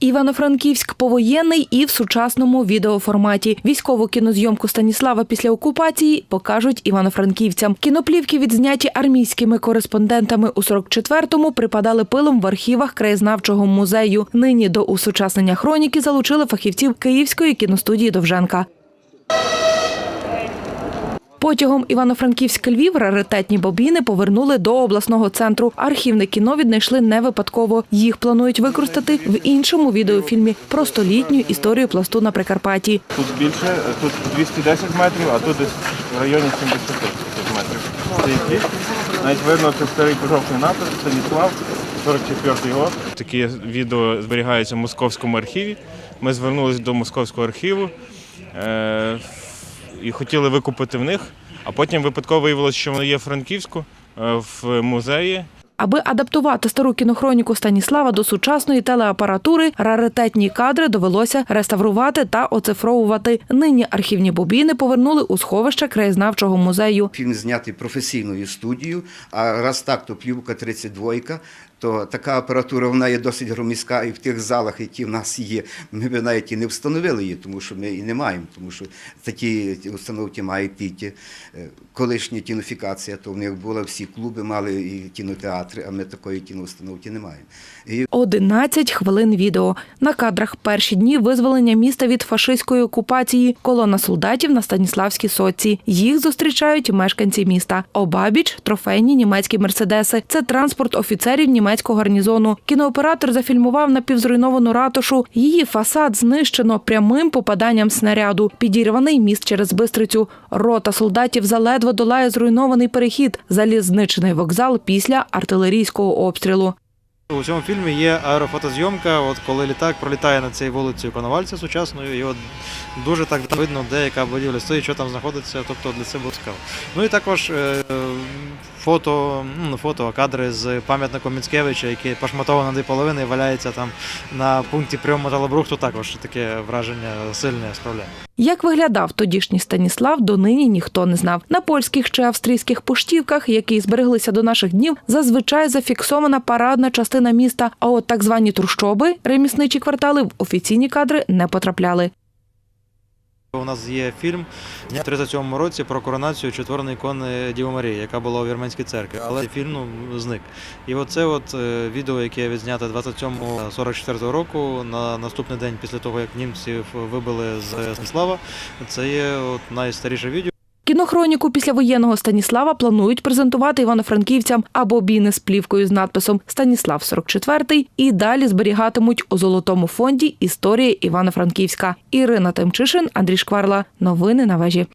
Івано-Франківськ повоєнний і в сучасному відеоформаті. Військову кінозйомку Станіслава після окупації покажуть івано-франківцям. Кіноплівки, відзняті армійськими кореспондентами у 44-му, припадали пилом в архівах краєзнавчого музею. Нині до усучаснення хроніки залучили фахівців Київської кіностудії Довженка. Потягом Івано-Франківськ-Львів раритетні бобіни повернули до обласного центру. Архівне кіно віднайшли не випадково. Їх планують використати в іншому відеофільмі про столітню історію пласту на Прикарпатті. Тут більше, тут 210 метрів, а тут десь в районі 70 метрів. Навіть видно, це старий пожовтний напис, Станіслав, 44-й год. Такі відео зберігаються в московському архіві. Ми звернулися до московського архіву е- і хотіли викупити в них, а потім випадково виявилося, що воно є в Франківську е, в музеї. Аби адаптувати стару кінохроніку Станіслава до сучасної телеапаратури, раритетні кадри довелося реставрувати та оцифровувати. Нині архівні бобіни повернули у сховище краєзнавчого музею. Фільм знятий професійною студією, а раз так, то плівка 32, то така апаратура вона є досить громіська, і в тих залах, які в нас є, ми б навіть і не встановили її, тому що ми і не маємо, тому що такі установки мають тільки е, колишня кінофікація, то в них була всі клуби, мали і кінотеатри, а ми такої кіноустановки не маємо. І 11 хвилин відео. На кадрах перші дні визволення міста від фашистської окупації. Колона солдатів на Станіславській соці. Їх зустрічають мешканці міста. Обабіч трофейні німецькі мерседеси. Це транспорт офіцерів німецького гарнізону. Кінооператор зафільмував напівзруйновану ратушу. Її фасад знищено прямим попаданням снаряду. Підірваний міст через бистрицю. Рота солдатів заледве долає зруйнований перехід. Залізничний вокзал після артилерійського обстрілу. У цьому фільмі є аерофотозйомка, от коли літак пролітає над цією вулицею Коновальця сучасною, і от дуже так видно, де яка будівля стоїть, що там знаходиться, тобто для цього було цікаво. Ну і також е, фото, ну фото, кадри з пам'ятником Міцкевича, який пошматований на дві половини і валяється там на пункті прийому металобрухту, також таке враження сильне справляє. Як виглядав тодішній Станіслав, донині ніхто не знав. На польських чи австрійських поштівках, які збереглися до наших днів, зазвичай зафіксована парадна частина міста. А от так звані трущоби, ремісничі квартали, в офіційні кадри не потрапляли. У нас є фільм в 37-му році про коронацію четверної ікони Діви Марії, яка була у Вірменській церкві, але фільм ну, зник. І оце от е, відео, яке відзнято 27-44 року, на наступний день після того, як німців вибили з Станіслава, це є от найстаріше відео. Кінохроніку післявоєнного Станіслава планують презентувати івано-франківцям або біни з плівкою з надписом Станіслав 44 і далі зберігатимуть у золотому фонді історії Івано-Франківська. Ірина Тимчишин, Андрій Шкварла. Новини на вежі.